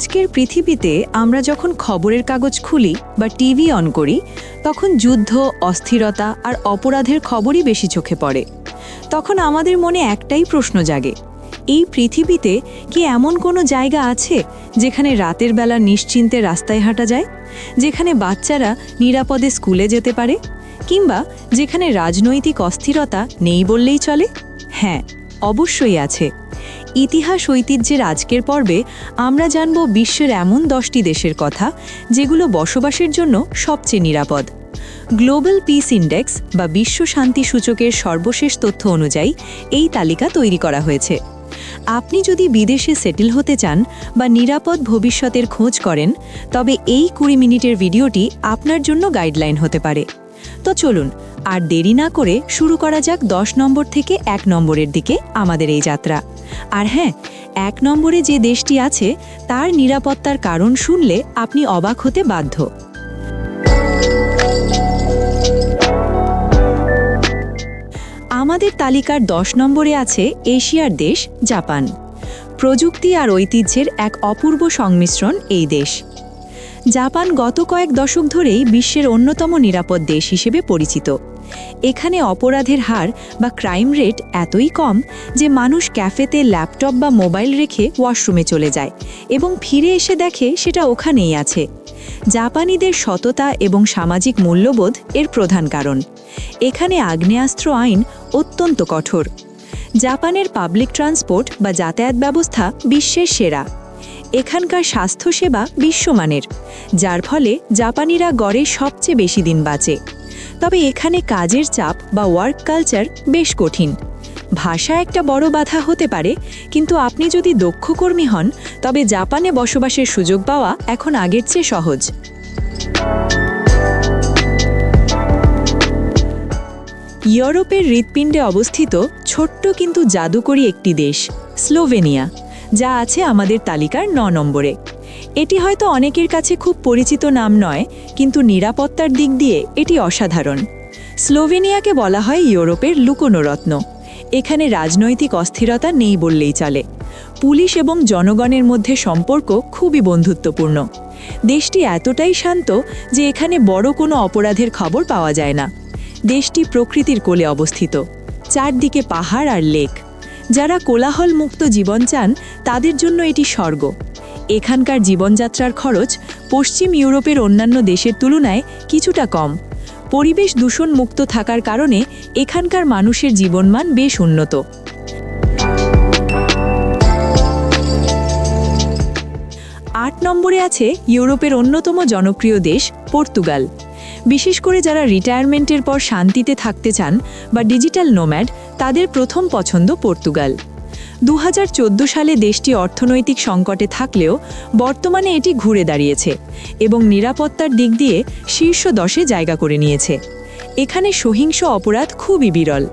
আজকের পৃথিবীতে আমরা যখন খবরের কাগজ খুলি বা টিভি অন করি, তখন যুদ্ধ, অস্থিরতা আর অপরাধের খবরই বেশি চোখে পড়ে। তখন আমাদের মনে একটাই প্রশ্ন জাগে, এই পৃথিবীতে কি এমন কোনো জায়গা আছে যেখানে রাতের বেলা নিশ্চিন্তে রাস্তায় হাঁটা যায়, যেখানে বাচ্চারা নিরাপদে স্কুলে যেতে পারে, কিংবা যেখানে রাজনৈতিক অস্থিরতা নেই বললেই চলে? হ্যাঁ অবশ্যই আছে। ইতিহাস ঐতিহ্যের আজকের পর্বে আমরা জানব বিশ্বের এমন দশটি দেশের কথা, যেগুলো বসবাসের জন্য সবচেয়ে নিরাপদ। গ্লোবাল পিস ইন্ডেক্স বা বিশ্ব শান্তি সূচকের সর্বশেষ তথ্য অনুযায়ী এই তালিকা তৈরি করা হয়েছে। আপনি যদি বিদেশে সেটেল হতে চান বা নিরাপদ ভবিষ্যতের খোঁজ করেন, তবে এই কুড়ি মিনিটের ভিডিওটি আপনার জন্য গাইডলাইন হতে পারে। তো চলুন আর দেরি না করে শুরু করা যাক দশ নম্বর থেকে এক নম্বরের দিকে আমাদের এই যাত্রা। আর হ্যাঁ এক নম্বরে যে দেশটি আছে, তার নিরাপত্তার কারণ শুনলে আপনি অবাক হতে বাধ্য। আমাদের তালিকার দশ নম্বরে আছে এশিয়ার দেশ, জাপান। প্রযুক্তি আর ঐতিহ্যের এক অপূর্ব সংমিশ্রণ এই দেশ। জাপান গত কয়েক দশক ধরেই বিশ্বের অন্যতম নিরাপদ দেশ হিসেবে পরিচিত। এখানে অপরাধের হার বা ক্রাইম রেট এতই কম যে মানুষ ক্যাফেতে ল্যাপটপ বা মোবাইল রেখে ওয়াশরুমে চলে যায় এবং ফিরে এসে দেখে সেটা ওখানেই আছে। জাপানিদের সততা এবং সামাজিক মূল্যবোধ এর প্রধান কারণ। এখানে আগ্নেয়াস্ত্র আইন অত্যন্ত কঠোর। জাপানের পাবলিক ট্রান্সপোর্ট বা যাতায়াত ব্যবস্থা বিশ্বের সেরা। এখানকার স্বাস্থ্যসেবা বিশ্বমানের, যার ফলে জাপানিরা গড়ে সবচেয়ে বেশি দিন বাঁচে। তবে এখানে কাজের চাপ বা ওয়ার্ক কালচার বেশ কঠিন। ভাষা একটা বড় বাধা হতে পারে, কিন্তু আপনি যদি দক্ষ কর্মী হন, তবে জাপানে বসবাসের সুযোগ পাওয়া এখন আগের চেয়ে সহজ। ইউরোপের হৃৎপিণ্ডে অবস্থিত ছোট্ট কিন্তু জাদুকরী একটি দেশ, স্লোভেনিয়া, যা আছে আমাদের তালিকার ন নম্বরে। এটি হয়তো অনেকের কাছে খুব পরিচিত নাম নয়, কিন্তু নিরাপত্তার দিক দিয়ে এটি অসাধারণ। স্লোভেনিয়াকে বলা হয় ইউরোপের লুকোনো রত্ন এখানে রাজনৈতিক অস্থিরতা নেই বললেই চলে। পুলিশ এবং জনগণের মধ্যে সম্পর্ক খুবই বন্ধুত্বপূর্ণ। দেশটি এতটাই শান্ত যে এখানে বড় কোনো অপরাধের খবর পাওয়া যায় না। দেশটি প্রকৃতির কোলে অবস্থিত। চারদিকে পাহাড় আর লেক। যারা কোলাহল মুক্ত জীবন চান, তাদের জন্য এটি স্বর্গ। এখানকার জীবনযাত্রার খরচ পশ্চিম ইউরোপের অন্যান্য দেশের তুলনায় কিছুটা কম। পরিবেশ দূষণ মুক্ত থাকার কারণে এখানকার মানুষের জীবনমান বেশ উন্নত। আট নম্বরে আছে ইউরোপের অন্যতম জনপ্রিয় দেশ, পর্তুগাল। বিশেষ করে যারা রিটায়ারমেন্টের পর শান্তিতে থাকতে চান বা ডিজিটাল নোম্যাড, তাদের প্রথম পছন্দ পর্তুগাল। দু হাজার চোদ্দ সালে দেশটি অর্থনৈতিক সংকটে থাকলেও বর্তমানে এটি ঘুরে দাঁড়িয়েছে এবং নিরাপত্তার দিক দিয়ে শীর্ষ দশে জায়গা করে নিয়েছে। এখানে সহিংস অপরাধ খুবই বিরল।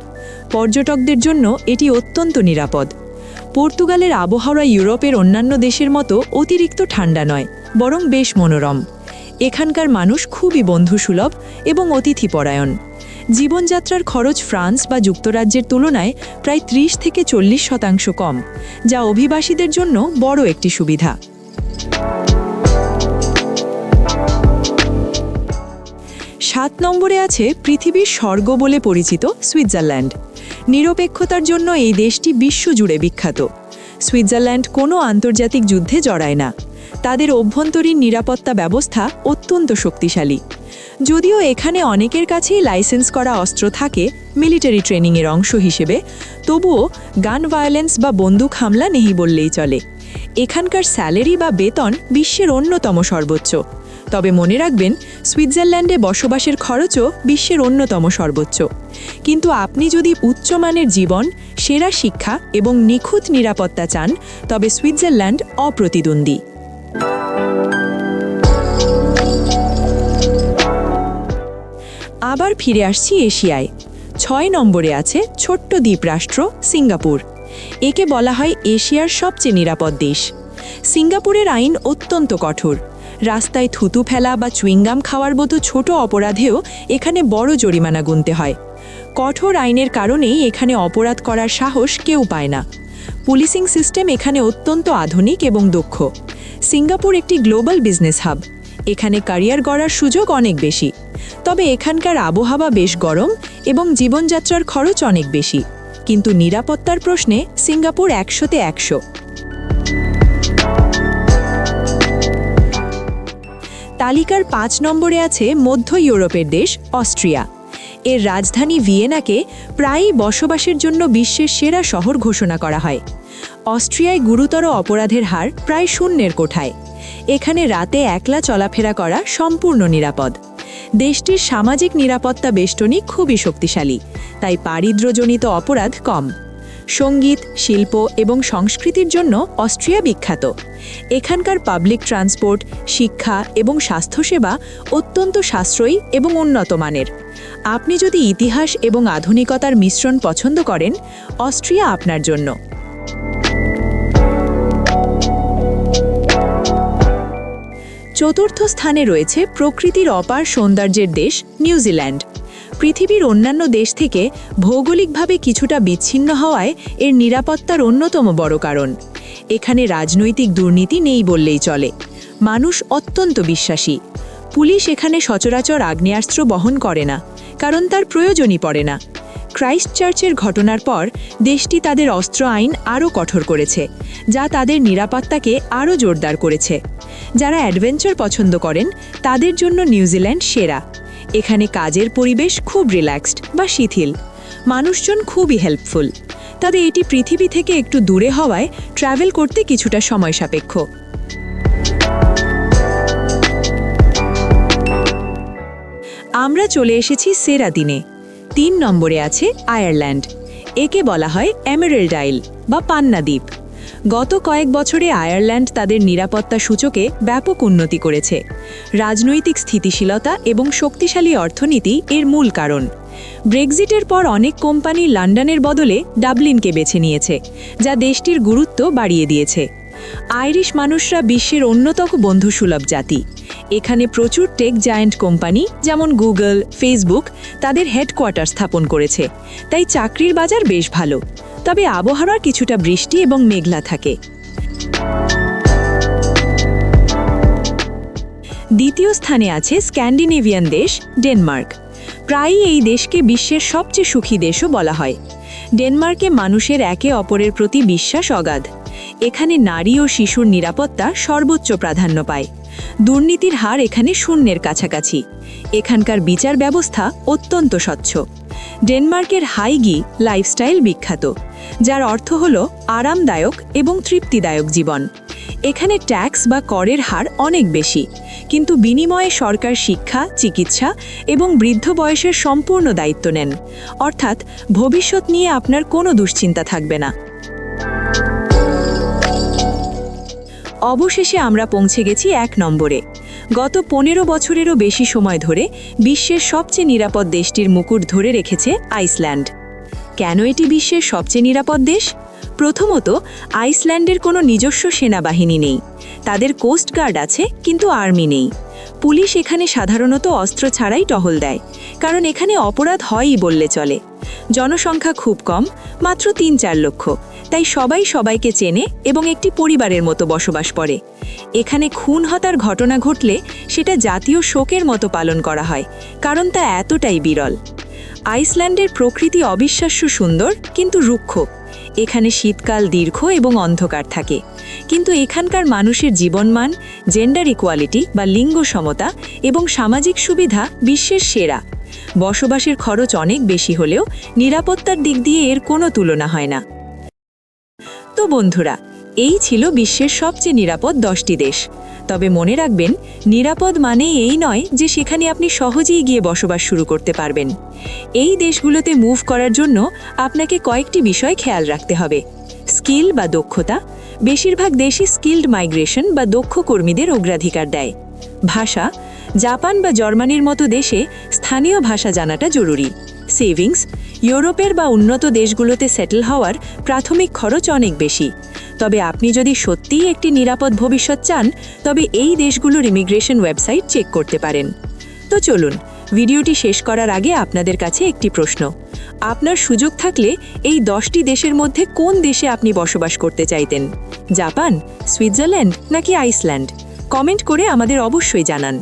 পর্যটকদের জন্য এটি অত্যন্ত নিরাপদ। পর্তুগালের আবহাওয়া ইউরোপের অন্যান্য দেশের মতো অতিরিক্ত ঠান্ডা নয়, বরং বেশ মনোরম। এখানকার মানুষ খুবই বন্ধুসুলভ এবং অতিথিপরায়ণ। জীবনযাত্রার খরচ ফ্রান্স বা যুক্তরাজ্যের তুলনায় প্রায় ত্রিশ থেকে চল্লিশ শতাংশ কম, যা অভিবাসীদের জন্য বড় একটি সুবিধা। সাত নম্বরে আছে পৃথিবীর স্বর্গ বলে পরিচিত সুইজারল্যান্ড নিরপেক্ষতার জন্য এই দেশটি বিশ্বজুড়ে বিখ্যাত। সুইজারল্যান্ড কোনো আন্তর্জাতিক যুদ্ধে জড়ায় না। তাদের অভ্যন্তরীণ নিরাপত্তা ব্যবস্থা অত্যন্ত শক্তিশালী। যদিও এখানে অনেকের কাছেই লাইসেন্স করা অস্ত্র থাকে মিলিটারি ট্রেনিংয়ের অংশ হিসেবে, তবুও গান ভায়োলেন্স বা বন্দুক হামলা নেই বললেই চলে। এখানকার স্যালারি বা বেতন বিশ্বের অন্যতম সর্বোচ্চ। তবে মনে রাখবেন সুইজারল্যান্ডে বসবাসের খরচও বিশ্বের অন্যতম সর্বোচ্চ। কিন্তু আপনি যদি উচ্চমানের জীবন, সেরা শিক্ষা এবং নিখুঁত নিরাপত্তা চান, তবে সুইজারল্যান্ড অপ্রতিদ্বন্দ্বী। আবার ফিরে আসছি এশিয়ায়। ছয় নম্বরে আছে ছোট্ট দ্বীপরাষ্ট্র সিঙ্গাপুর। একে বলা হয় এশিয়ার সবচেয়ে নিরাপদ দেশ। সিঙ্গাপুরের আইন অত্যন্ত কঠোর। রাস্তায় থুতু ফেলা বা চুইংগাম খাওয়ার মতো ছোট অপরাধেও এখানে বড় জরিমানা গুনতে হয়। কঠোর আইনের কারণেই এখানে অপরাধ করার সাহস কেউ পায় না। পুলিশিং সিস্টেম এখানে অত্যন্ত আধুনিক এবং দক্ষ। সিঙ্গাপুর একটি গ্লোবাল বিজনেস হাব। এখানে ক্যারিয়ার গড়ার সুযোগ অনেক বেশি। তবে এখানকার আবহাওয়া বেশ গরম এবং জীবনযাত্রার খরচ অনেক বেশি। কিন্তু নিরাপত্তার প্রশ্নে সিঙ্গাপুর একশোতে একশো। তালিকার পাঁচ নম্বরে আছে মধ্য ইউরোপের দেশ অস্ট্রিয়া। এর রাজধানী ভিয়েনাকে প্রায়ই বসবাসের জন্য বিশ্বের সেরা শহর ঘোষণা করা হয়। অস্ট্রিয়ায় গুরুতর অপরাধের হার প্রায় শূন্যের কোঠায়। এখানে রাতে একলা চলাফেরা করা সম্পূর্ণ নিরাপদ। দেশটির সামাজিক নিরাপত্তা বেষ্টনী খুবই শক্তিশালী, তাই পারিদ্রজনিত অপরাধ কম। সংগীত, শিল্প এবং সংস্কৃতির জন্য অস্ট্রিয়া বিখ্যাত। এখানকার পাবলিক ট্রান্সপোর্ট, শিক্ষা এবং স্বাস্থ্যসেবা অত্যন্ত সাশ্রয়ী এবং উন্নত মানের। আপনি যদি ইতিহাস এবং আধুনিকতার মিশ্রণ পছন্দ করেন, অস্ট্রিয়া আপনার জন্য। চতুর্থ স্থানে রয়েছে প্রকৃতির অপার সৌন্দর্যের দেশ নিউজিল্যান্ড পৃথিবীর অন্যান্য দেশ থেকে ভৌগোলিকভাবে কিছুটা বিচ্ছিন্ন হওয়ায় এর নিরাপত্তার অন্যতম বড় কারণ। এখানে রাজনৈতিক দুর্নীতি নেই বললেই চলে। মানুষ অত্যন্ত বিশ্বাসী। পুলিশ এখানে সচরাচর আগ্নেয়াস্ত্র বহন করে না, কারণ তার প্রয়োজনই পড়ে না। ক্রাইস্ট চার্চের ঘটনার পর দেশটি তাদের অস্ত্র আইন আরও কঠোর করেছে, যা তাদের নিরাপত্তাকে আরও জোরদার করেছে। যারা অ্যাডভেঞ্চার পছন্দ করেন, তাদের জন্য নিউজিল্যান্ড সেরা। এখানে কাজের পরিবেশ খুব রিল্যাক্সড বা শিথিল। মানুষজন খুবই হেল্পফুল। তবে এটি পৃথিবী থেকে একটু দূরে হওয়ায় ট্রাভেল করতে কিছুটা সময় সাপেক্ষ। আমরা চলে এসেছি সেরা দিনে। তিন নম্বরে আছে আয়ারল্যান্ড। একে বলা হয় এমেরেল্ড আইল বা পান্না দ্বীপ। গত কয়েক বছরে আয়ারল্যান্ড তাদের নিরাপত্তা সূচকে ব্যাপক উন্নতি করেছে। রাজনৈতিক স্থিতিশীলতা এবং শক্তিশালী অর্থনীতি এর মূল কারণ। ব্রেক্সিটের পর অনেক কোম্পানি লন্ডনের বদলে ডাবলিনকে বেছে নিয়েছে, যা দেশটির গুরুত্ব বাড়িয়ে দিয়েছে। আইরিশ মানুষরা বিশ্বের অন্যতম বন্ধুসুলভ জাতি। এখানে প্রচুর টেক জায়ান্ট কোম্পানি, যেমন গুগল, ফেসবুক, তাদের হেডকোয়ার্টার স্থাপন করেছে। তাই চাকরির বাজার বেশ ভালো। তবে আবহাওয়ার কিছুটা বৃষ্টি এবং মেঘলা থাকে। দ্বিতীয় স্থানে আছে স্ক্যান্ডিনেভিয়ান দেশ, ডেনমার্ক। প্রায়ই এই দেশকে বিশ্বের সবচেয়ে সুখী দেশও বলা হয়। ডেনমার্কে মানুষের একে অপরের প্রতি বিশ্বাস অগাধ। এখানে নারী ও শিশুর নিরাপত্তা সর্বোচ্চ প্রাধান্য পায়। দুর্নীতির হার এখানে শূন্যের কাছাকাছি। এখানকার বিচার ব্যবস্থা অত্যন্ত স্বচ্ছ। ডেনমার্কের হাইগি লাইফস্টাইল বিখ্যাত, যার অর্থ হল আরামদায়ক এবং তৃপ্তিদায়ক জীবন। এখানে ট্যাক্স বা করের হার অনেক বেশি, কিন্তু বিনিময়ে সরকার শিক্ষা, চিকিৎসা এবং বৃদ্ধ বয়সের সম্পূর্ণ দায়িত্ব নেন। অর্থাৎ ভবিষ্যৎ নিয়ে আপনার কোনো দুশ্চিন্তা থাকবে না। অবশেষে আমরা পৌঁছে গেছি এক নম্বরে। গত পনেরো বছরেরও বেশি সময় ধরে বিশ্বের সবচেয়ে নিরাপদ দেশটির মুকুট ধরে রেখেছে আইসল্যান্ড। কেন এটি বিশ্বের সবচেয়ে নিরাপদ দেশ? প্রথমত, আইসল্যান্ডের কোনো নিজস্ব সেনাবাহিনী নেই। তাদের কোস্টগার্ড আছে, কিন্তু আর্মি নেই। পুলিশ এখানে সাধারণত অস্ত্র ছাড়াই টহল দেয়, কারণ এখানে অপরাধ হয়ই বললে চলে। জনসংখ্যা খুব কম, মাত্র তিন চার লক্ষ, তাই সবাই সবাইকে চেনে এবং একটি পরিবারের মতো বসবাস করে। এখানে খুন হতার ঘটনা ঘটলে সেটা জাতীয় শোকের মতো পালন করা হয়, কারণ তা এতটাই বিরল। আইসল্যান্ডের প্রকৃতি অবিশ্বাস্য সুন্দর, কিন্তু রুক্ষ। এখানে শীতকাল দীর্ঘ এবং অন্ধকার থাকে। কিন্তু এখানকার মানুষের জীবনমান জেন্ডার ইকোয়ালিটি বা লিঙ্গ সমতা এবং সামাজিক সুবিধা বিশ্বের সেরা। বসবাসের খরচ অনেক বেশি হলেও নিরাপত্তার দিক দিয়ে এর কোনো তুলনা হয় না। তো বন্ধুরা, এই ছিল বিশ্বের সবচেয়ে নিরাপদ দশটি দেশ। তবে মনে রাখবেন, নিরাপদ মানে এই নয় যে সেখানে আপনি সহজেই গিয়ে বসবাস শুরু করতে পারবেন। এই দেশগুলোতে মুভ করার জন্য আপনাকে কয়েকটি বিষয় খেয়াল রাখতে হবে। স্কিল বা দক্ষতা, বেশিরভাগ দেশই স্কিল্ড মাইগ্রেশন বা দক্ষ কর্মীদের অগ্রাধিকার দেয়। ভাষা জাপান বা জার্মানির মতো দেশে স্থানীয় ভাষা জানাটা জরুরি। সেভিংস, ইউরোপের বা উন্নত দেশগুলোতে সেটেল হওয়ার প্রাথমিক খরচ অনেক বেশি। তবে আপনি যদি সত্যিই একটি নিরাপদ ভবিষ্যৎ চান, তবে এই দেশগুলোর ইমিগ্রেশন ওয়েবসাইট চেক করতে পারেন। তো চলুন, ভিডিওটি শেষ করার আগে আপনাদের কাছে একটি প্রশ্ন। আপনার সুযোগ থাকলে এই দশটি দেশের মধ্যে কোন দেশে আপনি বসবাস করতে চাইতেন? জাপান, সুইজারল্যান্ড নাকি আইসল্যান্ড? কমেন্ট করে আমাদের অবশ্যই জানান।